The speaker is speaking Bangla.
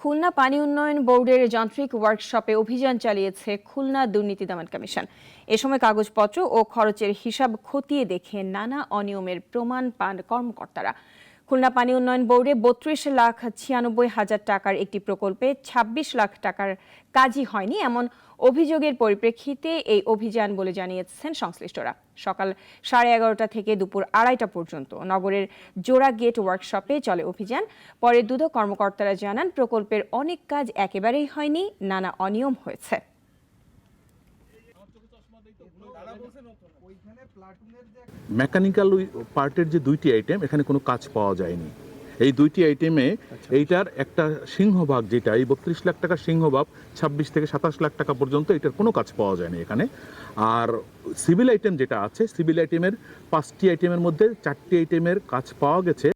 খুলনা পানি উন্নয়ন বোর্ডের যান্ত্রিক ওয়ার্কশপে অভিযান চালিয়েছে খুলনা দুর্নীতি দমন কমিশন। এ সময় কাগজপত্র ও খরচের হিসাব খতিয়ে দেখে নানা অনিয়মের প্রমাণ পান কর্মকর্তারা। খুলনা পানি উন্নয়ন বোর্ডে বত্রিশ লাখ ছিয়ানব্বই হাজার টাকার একটি প্রকল্পে ২৬ লাখ টাকার কাজই হয়নি, এমন অভিযোগের পরিপ্রেক্ষিতে এই অভিযান বলে জানিয়েছেন সংশ্লিষ্টরা। সকাল সাড়ে এগারোটা থেকে দুপুর আড়াইটা পর্যন্ত নগরের জোড়া গেট ওয়ার্কশপে চলে অভিযান। পরে দুধ কর্মকর্তারা জানান, প্রকল্পের অনেক কাজ একেবারেই হয়নি, নানা অনিয়ম হয়েছে। মেকানিক্যাল পার্টের যে দুইটি আইটেম এখানে কোনো কাজ পাওয়া যায়নি। এই দুইটি আইটেমে এইটার একটা সিংহভাগ যেটা এই বত্রিশ লাখ টাকার সিংহভাগ ছাব্বিশ থেকে সাতাশ লাখ টাকা পর্যন্ত এটার কোনো কাজ পাওয়া যায়নি এখানে। আর সিভিল আইটেম যেটা আছে সিভিল আইটেমের পাঁচটি আইটেমের মধ্যে চারটি আইটেমের কাজ পাওয়া গেছে।